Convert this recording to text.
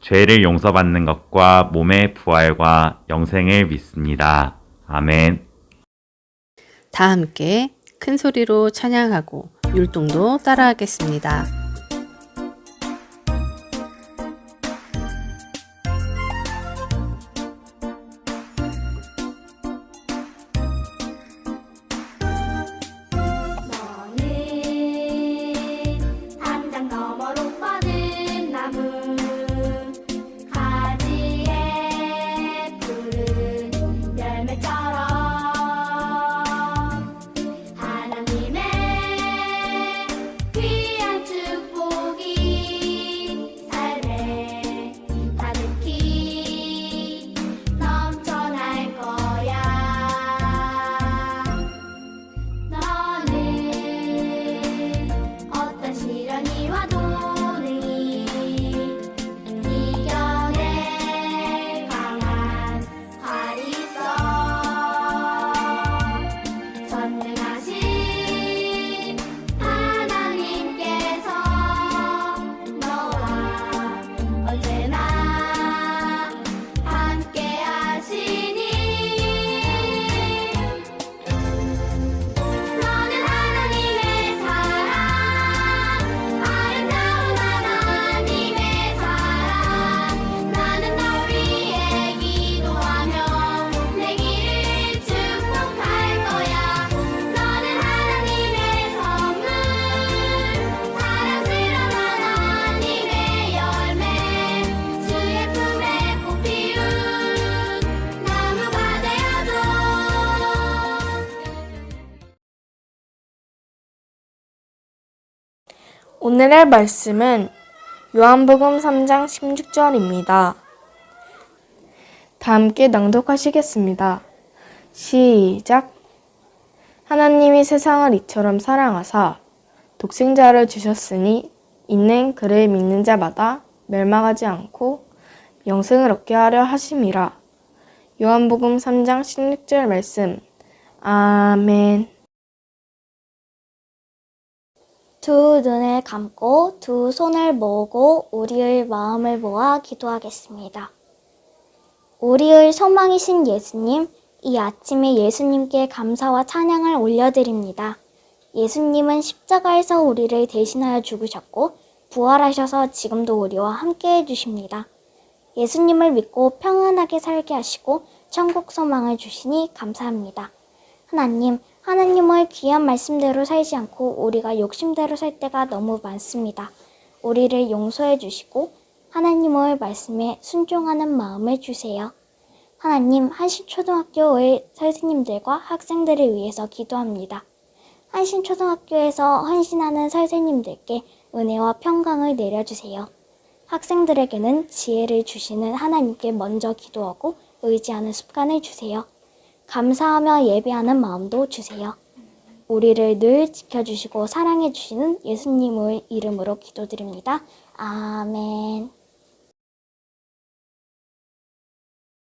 죄를 용서받는 것과 몸의 부활과 영생을 믿습니다. 아멘. 다 함께 큰 소리로 찬양하고 율동도 따라하겠습니다. 오늘의 말씀은 요한복음 3장 16절입니다. 다 함께 낭독하시겠습니다. 시작. 하나님이 세상을 이처럼 사랑하사 독생자를 주셨으니 이는 그를 믿는 자마다 멸망하지 않고 영생을 얻게 하려 하심이라. 요한복음 3장 16절 말씀. 아멘. 두 눈을 감고 두 손을 모으고 우리의 마음을 모아 기도하겠습니다. 우리의 소망이신 예수님, 이 아침에 예수님께 감사와 찬양을 올려드립니다. 예수님은 십자가에서 우리를 대신하여 죽으셨고 부활하셔서 지금도 우리와 함께 해주십니다. 예수님을 믿고 평안하게 살게 하시고 천국 소망을 주시니 감사합니다. 하나님, 하나님의 귀한 말씀대로 살지 않고 우리가 욕심대로 살 때가 너무 많습니다. 우리를 용서해 주시고 하나님의 말씀에 순종하는 마음을 주세요. 하나님, 한신초등학교의 선생님들과 학생들을 위해서 기도합니다. 한신초등학교에서 헌신하는 선생님들께 은혜와 평강을 내려주세요. 학생들에게는 지혜를 주시는 하나님께 먼저 기도하고 의지하는 습관을 주세요. 감사하며 예배하는 마음도 주세요. 우리를 늘 지켜주시고 사랑해주시는 예수님의 이름으로 기도드립니다. 아멘.